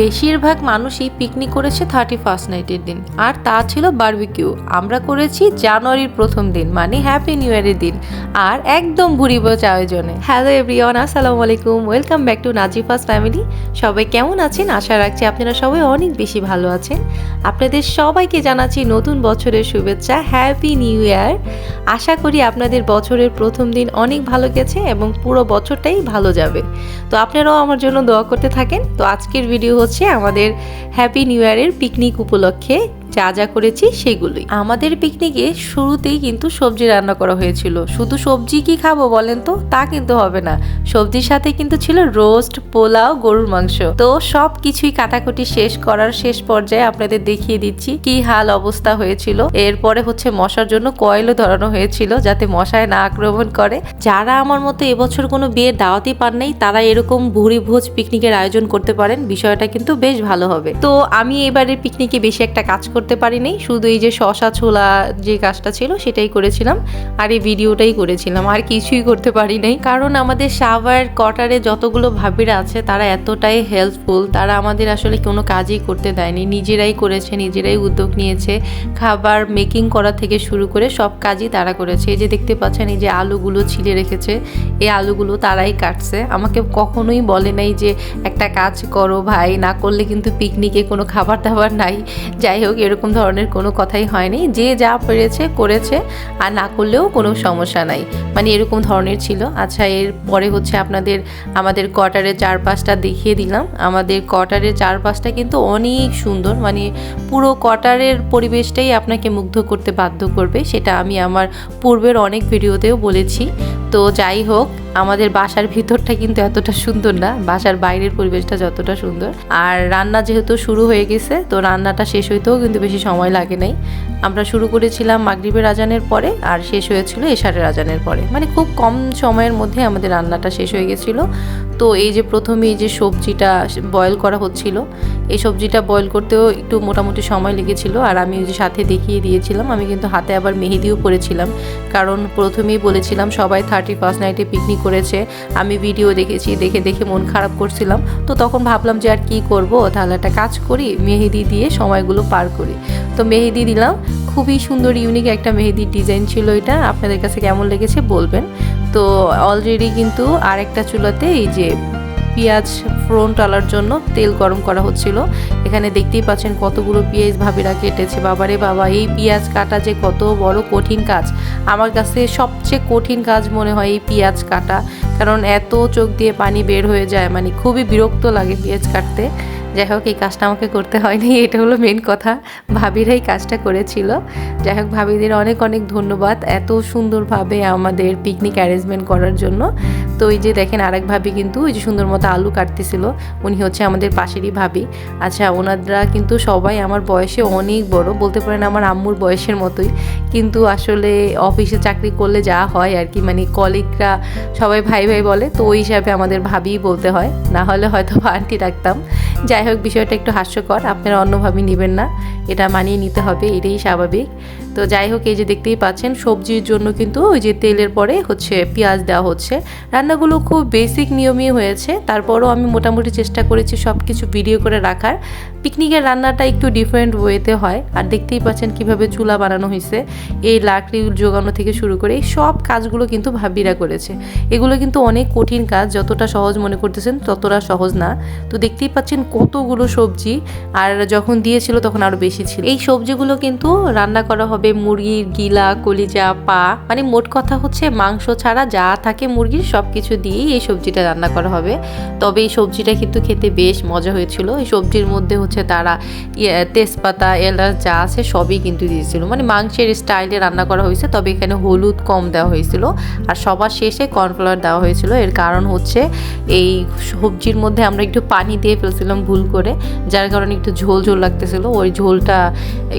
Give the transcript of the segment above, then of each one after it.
বেশিরভাগ মানুষই পিকনিক করেছে থার্টি ফার্স্ট নাইটের দিন। আর তা ছিল বারবিকিউ আমরা করেছি জানুয়ারির প্রথম দিন মানে হ্যাপি নিউ ইয়ারের দিন। আর একদম ভুরি বোঝ আয়োজনে। হ্যালো এভরিওয়ান আসসালামু আলাইকুম। Welcome back to Nazifa's family সবাই কেমন আছেন? আশা রাখছি আপনারা সবাই অনেক বেশি ভালো আছেন। আপনাদের সবাইকে জানাচ্ছি নতুন বছরের শুভেচ্ছা। হ্যাপি নিউ ইয়ার আশা করি আপনাদের বছরের প্রথম দিন অনেক ভালো গেছে এবং পুরো বছরটাই ভালো যাবে। তো আপনারাও আমার জন্য দোয়া করতে থাকেন। তো আজকের ভিডিও হচ্ছে আমাদের হ্যাপি নিউ ইয়ারের পিকনিক উপলক্ষে যা যা করেছি সেগুলোই। আমাদের পিকনিকে শুরুতেই কিন্তু সবজি রান্না করা হয়েছিল। শুধু সবজি কি খাব বলেন তো? তা কিন্তু হবে না। সবজির সাথে কিন্তু ছিল রোস্ট পোলাও, গরুর মাংস। তো সব কিছুই কাটাকুটি শেষ করার শেষ পর্যায়ে আপনাদের দেখিয়ে দিচ্ছি কি হাল অবস্থা হয়েছিল। এরপরে হচ্ছে মশার জন্য কয়েলও ধরানো হয়েছিল যাতে মশায় না আক্রমণ করে। যারা আমার মতো এবছর কোনো বিয়ের দাওয়াতই পান নাই, তারা এরকম ভুরি ভোজ পিকনিকের আয়োজন করতে পারেন, বিষয়টা কিন্তু বেশ ভালো হবে। তো আমি এবারের পিকনিকে বেশি একটা কাজ করতে পারিনি, শুধু এই যে শশা ছোলা যে কাজটা ছিল সেটাই করেছিলাম, আর এই ভিডিওটাই করেছিলাম, আর কিছুই করতে পারি নাই। কারণ আমাদের সাভার কটারে যতগুলো ভাবিরা আছে, তারা এতটাই হেল্পফুল তারা আমাদের আসলে কোনো কাজই করতে দেয়নি, নিজেরাই করেছে, নিজেরাই উদ্যোগ নিয়েছে, খাবার মেকিং করা থেকে শুরু করে সব কাজই তারা করেছে। এই যে দেখতে পাচ্ছেন, এই যে আলুগুলো ছিলে রেখেছে, এই আলুগুলো তারাই কাটছে। আমাকে কখনোই বলে নাই যে একটা কাজ করো ভাই, না করলে কিন্তু পিকনিকে কোনো খাবার দাবার নাই। যাই হোক, এরকম ধরনের কোনো কথাই হয়নি। যে যা পেরেছে, করেছে, আর না করলেও কোনো সমস্যা নাই। মানে এরকম ধরনের ছিল। আচ্ছা এর পরে হচ্ছে আপনাদের, আমাদের কোয়ার্টারের চারপাশটা দেখিয়ে দিলাম। আমাদের কোয়ার্টারের চারপাশটা কিন্তু অনেক সুন্দর। মানে পুরো কোয়ার্টারের পরিবেশটাই আপনাকে মুগ্ধ করতে বাধ্য করবে। সেটা আমি আমার পূর্বের অনেক ভিডিওতেও বলেছি। তো যাই হোক, আমাদের বাসার ভিতরটা কিন্তু এতটা সুন্দর না। বাসার বাইরের পরিবেশটা যতটা সুন্দর। আর রান্না যেহেতু শুরু হয়ে গেছে, তো রান্নাটা শেষ হইতেও কিন্তু বেশি সময় লাগে নাই। আমরা শুরু করেছিলাম মাগরিবের আজানের পরে, আর শেষ হয়েছিল এশারের আজানের পরে। মানে খুব কম সময়ের মধ্যে আমাদের রান্নাটা শেষ হয়ে গেছিল। তো এই যে প্রথমে এই যে সবজিটা বয়েল করা হচ্ছিল, এই সবজিটা বয়েল করতেও একটু মোটামুটি সময় লেগেছিল আর আমি ওই যে সাথে দেখিয়ে দিয়েছিলাম, আমি কিন্তু হাতে আবার মেহেদিও পরেছিলাম। কারণ প্রথমেই বলেছিলাম সবাই থার্টি ফার্স্ট নাইটে পিকনিক করেছে, আমি ভিডিও দেখেছি, দেখে দেখে মন খারাপ করছিলাম। তো তখন ভাবলাম যে আর কি করব, তাহলে একটা কাজ করি, মেহেদি দিয়ে সময়গুলো পার করি। তো মেহেদি দিলাম, খুবই সুন্দর ইউনিক একটা মেহেদির ডিজাইন ছিল এটা, আপনাদের কাছে কেমন লেগেছে বলবেন। তো অলরেডি কিন্তু আরেকটা চুলাতে এই যে পেঁয়াজ ফ্রন টালার জন্য তেল গরম করা হচ্ছিল। এখানে দেখতেই পাচ্ছেন কতগুলো পেঁয়াজ ভাবিরা কেটেছে। বাবারে বাবা, এই পেঁয়াজ কাটা যে কত বড় কঠিন কাজ। আমার কাছে সবচেয়ে কঠিন কাজ মনে হয় এই পেঁয়াজ কাটা। কারণ এত চোখ দিয়ে পানি বের হয়ে যায় মানে খুবই বিরক্ত লাগে পেঁয়াজ কাটতে। যাই হোক, এই কাজটা আমাকে করতে হয়নি, এটা হলো মেন কথা। ভাবিরাই কাজটা করেছিল। যাই হোক, ভাবিদের অনেক অনেক ধন্যবাদ এত সুন্দরভাবে আমাদের পিকনিক অ্যারেঞ্জমেন্ট করার জন্য। তো ওই যে দেখেন, আরেক ভাবি কিন্তু ওই যে সুন্দর মতো আলু কাটতেছিল। উনি হচ্ছে আমাদের পাশেরই ভাবি। আচ্ছা ওনারা কিন্তু সবাই আমার বয়সে অনেক বড়, বলতে পারেন আমার আম্মুর বয়সের মতোই। কিন্তু আসলে অফিসে চাকরি করলে যা হয় আর কি মানে কলিগরা সবাই ভাই ভাই বলে, তো ওই হিসাবে আমাদের ভাবিই বলতে হয়। না হলে হয়তো আন্টি রাখতাম যাই হোক, বিষয়টা একটু হাস্যকর। আপনারা অন্যভাবে নেবেন না। এটা মানিয়ে নিতে হবে, এটাই স্বাভাবিক। তো যাই হোক, এই যে দেখতেই পাচ্ছেন, সবজির জন্য কিন্তু ওই যে তেলের পরে হচ্ছে পেঁয়াজ দেওয়া হচ্ছে। রান্নাগুলো খুব বেসিক নিয়মই হয়েছে। তারপরও আমি মোটামুটি চেষ্টা করেছি সব কিছু ভিডিও করে রাখার। পিকনিকের রান্নাটা একটু ডিফারেন্ট ওয়েতে হয়। আর দেখতেই পাচ্ছেন কীভাবে চুলা বানানো হয়েছে। এই লাকড়ি জোগানো থেকে শুরু করে এই সব কাজগুলো কিন্তু ভাবিরা করেছে। এগুলো কিন্তু অনেক কঠিন কাজ, যতটা সহজ মনে করতেছেন ততটা সহজ না। তো দেখতেই পাচ্ছেন কতগুলো সবজি আর যখন দিয়েছিল তখন আরও বেশি ছিল। এই সবজিগুলো কিন্তু রান্না করা হবে মুরগির গিলা কলিজা পা। মানে মোট কথা হচ্ছে মাংস ছাড়া যা থাকে মুরগির সব কিছু দিয়েই এই সবজিটা রান্না করা হবে। তবে এই সবজিটা কিন্তু খেতে বেশ মজা হয়েছিল। এই সবজির মধ্যে হচ্ছে তারা ইয়ে, তেজপাতা এলাচ যা আছে সবই কিন্তু দিয়েছিল। মানে মাংসের স্টাইলে রান্না করা হয়েছে তবে এখানে হলুদ কম দেওয়া হয়েছিল। আর সবার শেষে কর্নফ্লাওয়ার দেওয়া হয়েছিল। এর কারণ হচ্ছে এই সবজির মধ্যে আমরা একটু পানি দিয়ে ফেলছিলাম ভুল করে, যার কারণে একটু ঝোল ঝোল লাগতেছিল। ওই ঝোলটা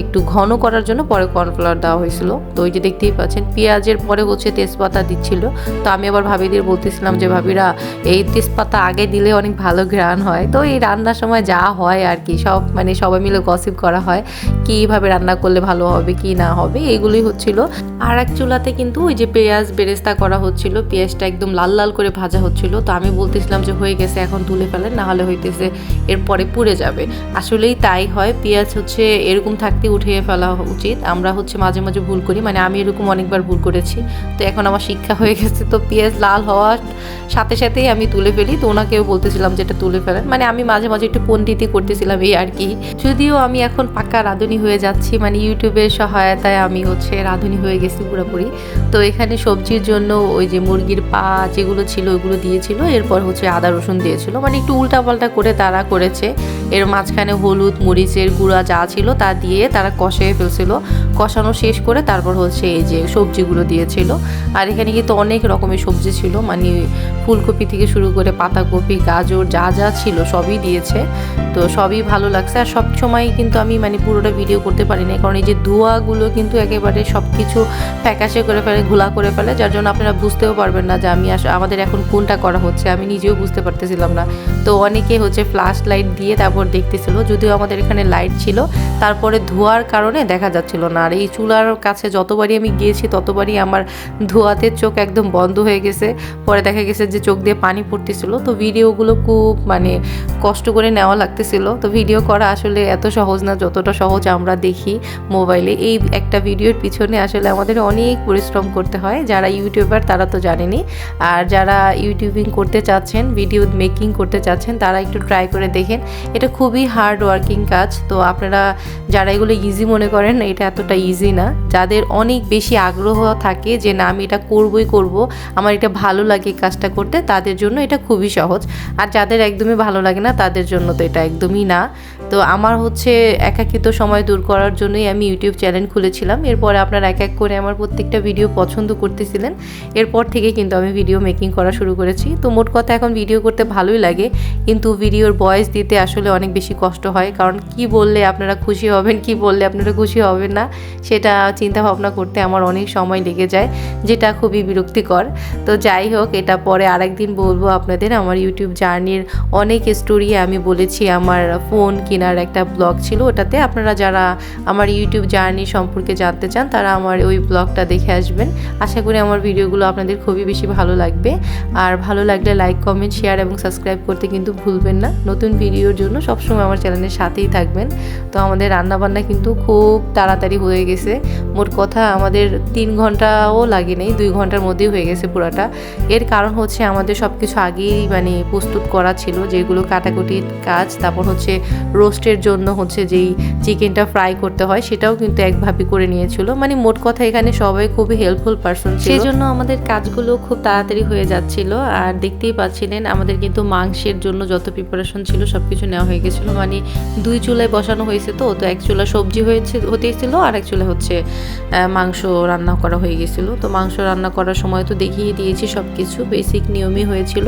একটু ঘন করার জন্য পরে কর্নফ্লাওয়ার দেওয়া হয়েছিল। তো ওই যে দেখতেই পাচ্ছেন, পেঁয়াজের পরে হচ্ছে তেজপাতা দিচ্ছিল। তো আমি আবার ভাবিদের বলতেছিলাম যে, ভাবিরা, এই তেজপাতা আগে দিলে অনেক ভালো ঘ্রাণ হয়। তো এই রান্নার সময় যা হয় আর কি, সব মানে সবাই মিলে গসিপ করা হয় কীভাবে রান্না করলে ভালো হবে, কি না হবে, এগুলোই হচ্ছিল। আর এক চুলাতে কিন্তু ওই যে পেঁয়াজ বেরেস্তা করা হচ্ছিল, পেঁয়াজটা একদম লাল লাল করে ভাজা হচ্ছিল। তো আমি বলতেছিলাম যে, হয়ে গেছে, এখন তুলে ফেলেন না হলে হইতেছে এর পরে পুড়ে যাবে। আসলেই তাই হয়। পেঁয়াজ হচ্ছে এরকম থাকতে উঠিয়ে ফেলা উচিত। আমরা হচ্ছে মাঝে মাঝে ভুল করি। মানে আমি এরকম অনেকবার ভুল করেছি। তো এখন আমার শিক্ষা হয়ে গেছে। তো পেঁয়াজ লাল হওয়ার সাথে সাথেই আমি তুলে ফেলি। তো ওনাকেও বলতেছিলাম যেটা তুলে ফেলেন। মানে আমি মাঝে মাঝে একটু পণ্ডিতি করতেছিলাম এই আর কি। যদিও আমি এখন পাক্কা রাঁধুনি হয়ে যাচ্ছি। মানে ইউটিউবের সহায়তায় আমি হচ্ছে রাঁধুনি হয়ে গেছি পুরোপুরি। তো এখানে সবজির জন্য ওই যে মুরগির পা যেগুলো ছিল ওইগুলো দিয়েছিল। এরপর হচ্ছে আদা রসুন দিয়েছিল। মানে একটু উল্টাপাল্টা করে তারা করেছে। এর মাঝখানে হলুদ, মরিচের গুঁড়া যা ছিল তা দিয়ে তারা কষিয়ে ফেলছিল। কষানো শেষ করে তারপর হচ্ছে এই যে সবজিগুলো দিয়েছিল। আর এখানে কিন্তু অনেক রকমের সবজি ছিল। মানে ফুলকপি থেকে শুরু করে পাতাকপি, গাজর যা যা ছিল সবই দিয়েছে। তো সবই ভালো লাগছে। আর সব সময় কিন্তু আমি মানে পুরোটা ভিডিও করতে পারি না কারণ এই যে ধোঁয়াগুলো কিন্তু একেবারে সব কিছু প্যাকাশে করে ফেলে, ঘোলা করে ফেলে। যার জন্য আপনারা বুঝতেও পারবেন না যে আমি আমাদের এখন কোনটা করা হচ্ছে। আমি নিজেও বুঝতে পারতেছিলাম না। তো অনেকে হচ্ছে ফ্ল্যাশ লাইট দিয়ে তারপর দেখতেছিল, যদিও আমাদের এখানে লাইট ছিল, তারপরে ধোয়ার কারণে দেখা যাচ্ছিল না। আর এই চুলার কাছে যতবারই আমি গিয়েছি, ততবারই আমার ধোয়াতে চোখ একদম বন্ধ হয়ে গেছে। পরে দেখা গেছে যে চোখ দিয়ে পানি পড়তেছিল। তো ভিডিওগুলো খুব মানে কষ্ট করে নেওয়া লাগতেছিল। তো ভিডিও করা আসলে এত সহজ না, যতটা সহজ আমরা দেখি মোবাইলে এই একটা ভিডিওর পিছনে আসলে আমাদের অনেক পরিশ্রম করতে হয়। যারা ইউটিউবার তারা তো জানেনি আর যারা ইউটিউবিং করতে চাচ্ছেন ভিডিও মেকিং করতে চাচ্ছেন, তারা একটু ট্রাই করে দেখেন। এটা খুবই হার্ড ওয়ার্কিং কাজ। তো আপনারা যারা এগুলো ইজি মনে করেন, এটা এতটা ইজি না। যাদের অনেক বেশি আগ্রহ থাকে যে, না, আমি এটা করবই করব, আমার এটা ভালো লাগে কাজটা করতে, তাদের জন্য এটা খুবই সহজ। আর যাদের একদমই ভালো লাগে না, তাদের জন্য তো এটা একদমই না। তো আমার হচ্ছে একাকিত সময় দূর করার জন্যই আমি ইউটিউব চ্যানেল খুলেছিলাম। এরপরে আপনারা এক এক করে আমার প্রত্যেকটা ভিডিও পছন্দ করতেছিলেন। এরপর থেকে কিন্তু আমি ভিডিও মেকিং করা শুরু করেছি। তো মোট কথা এখন ভিডিও করতে ভালোই লাগে, কিন্তু ভিডিওর ভয়েস দিতে আসলে অনেক বেশি কষ্ট হয়। কারণ কি বললে আপনারা খুশি হবেন, কি বললে আপনারা খুশি হবেন না, সেটা চিন্তা ভাবনা করতে আমার অনেক সময় লেগে যায়, যেটা খুবই বিরক্তিকর। তো যাই হোক, এটা পরে আরেকদিন বলব আপনাদের। আমার ইউটিউব জার্নির অনেক স্টোরি আমি বলেছি আমার ফোন কেনার একটা ব্লগ ছিল, ওটাতে আপনারা যারা আমার ইউটিউব জার্নি সম্পর্কে জানতে চান, তারা আমার ওই ব্লগটা দেখে আসবেন। আশা করি আমার ভিডিওগুলো আপনাদের খুবই বেশি ভালো লাগবে। আর ভালো লাগলে লাইক কমেন্ট শেয়ার এবং সাবস্ক্রাইব করতে কিন্তু ভুলবেন না। নতুন ভিডিওর জন্য সবসময় আমার চ্যানেলের সাথেই থাকবেন। তো আমাদের রান্নাবান্না কিন্তু খুব তাড়াতাড়ি হয়ে গেছে। মোট কথা আমাদের তিন ঘন্টাও লাগে নেই, দুই ঘণ্টার মধ্যেই হয়ে গেছে পুরাটা। এর কারণ হচ্ছে আমাদের সব কিছু আগেই মানে প্রস্তুত করা ছিল, যেগুলো কাটাকুটির কাজ, তারপর হচ্ছে রোস্টের জন্য হচ্ছে যেই চিকেনটা ফ্রাই করতে হয়, সেটাও কিন্তু একভাবে করে নিয়েছিল। মানে মোট কথা এখানে সবাই খুবই হেল্পফুল পারসন সেই জন্য আমাদের কাজগুলো খুব তাড়াতাড়ি হয়ে যাচ্ছিল। আর দেখতেই পাচ্ছিলেন, আমাদের কিন্তু মাংসের জন্য যত প্রিপারেশন ছিল সব কিছু নেওয়া হয়ে গেছিল। মানে দুই চুলায় বসানো হয়েছে তো তো এক চুলা সবজি হয়েছে হতেছিল আর এক চুলা হচ্ছে মাংস রান্না করা হয়ে গেছিল। তো মাংস রান্না করার সময় তো দেখিয়ে দিয়েছি সব কিছু বেসিক নিয়মই হয়েছিল।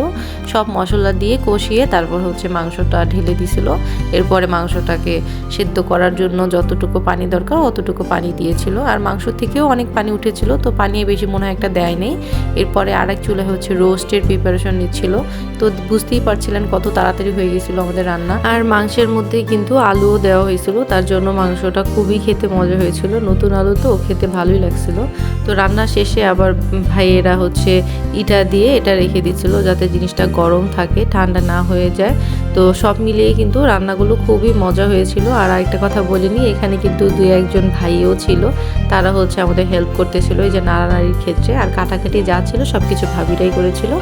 সব মশলা দিয়ে কষিয়ে তারপর হচ্ছে মাংসটা ঢেলে দিছিল। এরপরে মাংসটাকে সেদ্ধ করার জন্য যতটুকু পানি দরকার অতটুকু পানি দিয়েছিল। আর মাংস থেকেও অনেক পানি উঠেছিল, তো পানি বেশি মনে হয় একটা দেয় নেই। এরপরে আর এক চুলে হচ্ছে রোস্টের প্রিপারেশন নিচ্ছিল। তো বুঝতেই পারছিলেন কত তাড়াতাড়ি হয়ে গেছিল আমাদের রান্না। আর মাংসের মধ্যে কিন্তু আলুও দেওয়া হয়েছিল, তার জন্য মাংসটা খুবই খেতে মজা হয়েছিল। নতুন আলু তো খেতে ভালোই লাগছিল। তো রান্না শেষে আবার ভাইয়েরা হচ্ছে ইটা দিয়ে এটা রেখে দিচ্ছিল, যাতে জিনিসটা গরম থাকে, ঠান্ডা না হয়ে যায়। তো সব মিলিয়ে কিন্তু রান্নাগুলো খুবই মজা হয়েছিল। আর আরেকটা কথা বলিনি এখানে কিন্তু দুই একজন ভাইও ছিল। তারা হচ্ছে আমাদের হেল্প করতেছিল এই যে নাড়ানাড়ির ক্ষেত্রে। আর কাটাকাটি যা ছিল সব কিছু ভাবিরাই করেছিল।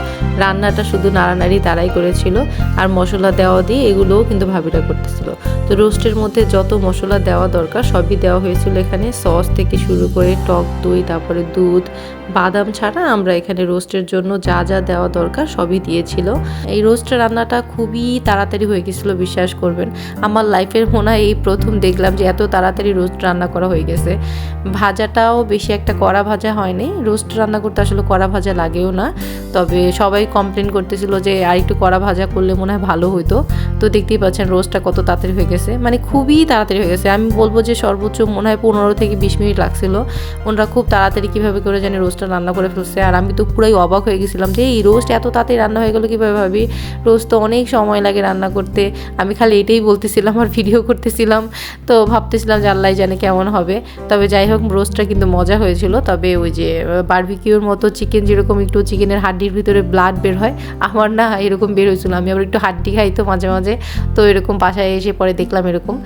রান্নাটা শুধু নাড়ানাড়ি তারাই করেছিল। আর মশলা দেওয়া দিয়ে এগুলোও কিন্তু ভাবিরা করতেছিল। তো রোস্টের মধ্যে যত মশলা দেওয়া দরকার সবই দেওয়া হয়েছিল এখানে। সস থেকে শুরু করে টক দই, তারপরে দুধ বাদাম ছাড়া আমরা এখানে রোস্টের জন্য যা যা দেওয়া দরকার সবই দিয়েছিল। এই রোস্টের রান্নাটা খুবই তাড়াতাড়ি হয়ে গেছিল, বিশ্বাস করবেন। আমার লাইফের মনে এই প্রথম দেখলাম যে এত তাড়াতাড়ি রোস্ট রান্না করা হয়ে গেছে। ভাজাটাও বেশি একটা কড়া ভাজা হয়নি। রোস্ট রান্না করতে আসলে কড়া ভাজা লাগেও না। তবে সবাই কমপ্লেন করতেছিল যে আর একটু কড়া ভাজা করলে মনে হয় ভালো হতো তো দেখতেই পাচ্ছেন রোস্টটা কত তাড়াতাড়ি হয়ে গেছে। মানে খুবই তাড়াতাড়ি হয়ে গেছে। আমি বলব যে সর্বোচ্চ মনে হয় পনেরো থেকে বিশ মিনিট লাগছিল। ওনারা খুব তাড়াতাড়ি কীভাবে করে জানি রোস্ট রোস্টটা রান্না করে ফেলছে। আর আমি তো পুরাই অবাক হয়ে গেছিলাম যে, এই রোস্ট এত তাড়াতাড়ি রান্না হয়ে গেলো কীভাবে ভাবি? রোস্ট তো অনেক সময় লাগে রান্না করতে। আমি খালি এটাই বলতেছিলাম আর ভিডিও করতেছিলাম। তো ভাবতেছিলাম যে, আল্লাহ জানে কেমন হবে। তবে যাই হোক, রোস্টটা কিন্তু মজা হয়েছিল। তবে ওই যে বারবিকিউর মতো চিকেন যেরকম একটু চিকেনের হাড্ডির ভিতরে ব্লাড বের হয়, আমার না এরকম বের হয়েছিল। আমি আবার একটু হাড্ডি খাই তো মাঝে মাঝে। তো এরকম বাসায় এসে পরে দেখলাম এরকম।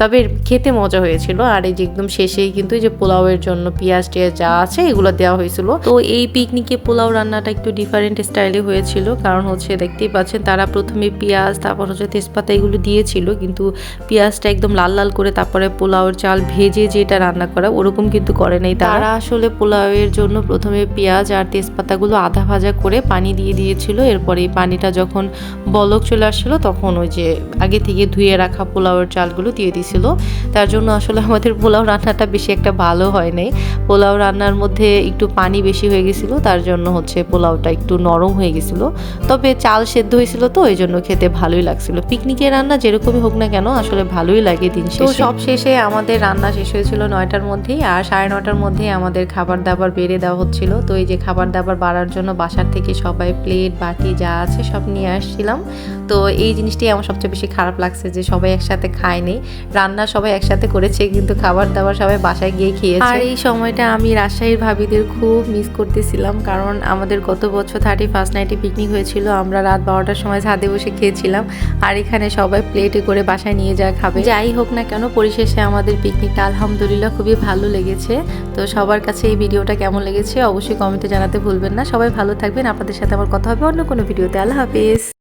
তবে খেতে মজা হয়েছিল। আর এই যে একদম শেষেই কিন্তু এই যে পোলাওয়ের জন্য পেঁয়াজ টিয়াজ যা আছে, এগুলো দেওয়া হয়েছিল। তো এই পিকনিকে পোলাও রান্নাটা একটু ডিফারেন্ট স্টাইলে হয়েছিল। কারণ হচ্ছে দেখতেই পাচ্ছেন, তারা প্রথমে পেঁয়াজ, তারপর হচ্ছে তেজপাতা এগুলো দিয়েছিল। কিন্তু পেঁয়াজটা একদম লাল লাল করে তারপরে পোলাওর চাল ভেজে যেটা রান্না করা, ওরকম কিন্তু করে নাই তারা আসলে পোলাওয়ের জন্য প্রথমে পেঁয়াজ আর তেজপাতাগুলো আধা ভাজা করে পানি দিয়ে দিয়েছিল। এরপরে এই পানিটা যখন বলক চলে আসছিল, তখন ওই যে আগে থেকে ধুয়ে রাখা পোলাওয়ের চালগুলো দিয়ে দিছিল। তার জন্য আসলে আমাদের পোলাও রান্নাটা বেশি একটা ভালো হয় নাই। পোলাও রান্নার মধ্যে একটু পানি বেশি হয়ে গেছিল তার জন্য হচ্ছে পোলাওটা একটু নরম হয়ে গেছিল। তবে চাল সেদ্ধ হয়েছিল তো এই জন্য খেতে ভালোই লাগছিল। পিকনিকের রান্না যেরকমই হোক না কেন আসলে ভালোই লাগে দিন শেষে। তো সব শেষে আমাদের রান্না শেষ হয়েছিল নয়টার মধ্যেই আর সাড়ে নটার মধ্যেই আমাদের খাবার দাবার বেড়ে দেওয়া হচ্ছিল। তো এই যে খাবার দাবার বাড়ার জন্য বাসার থেকে সবাই প্লেট বাটি যা আছে সব নিয়ে আসছিলাম। তো এই জিনিসটি আমার সবচেয়ে বেশি খারাপ লাগছে যে সবাই একসাথে খায়নি। রান্না সবাই একসাথে করেছে কিন্তু খাবার দাবার সবাই বাসায় গিয়ে খেয়েছে। আর এই সময়টা আমি রাজশাহীর ভাবিদের খুব মিস করতেছিলাম, কারণ আমাদের গত বছর থার্টি ফার্স্ট নাইটে পিকনিক হয়েছিল, আমরা রাত বারোটার সময় ছাদে বসে খেয়েছিলাম, আর এখানে সবাই প্লেটে করে বাসায় নিয়ে যা খাবে। যাই হোক না কেন, পরিশেষে আমাদের পিকনিকটা আলহামদুলিল্লাহ খুবই ভালো লেগেছে, তো সবার কাছে এই ভিডিওটা কেমন লেগেছে অবশ্যই কমেন্টে জানাতে ভুলবেন না। সবাই ভালো থাকবেন, আপনাদের সাথে আমার কথা হবে অন্য কোনো ভিডিওতে আল্লাহ হাফিজ।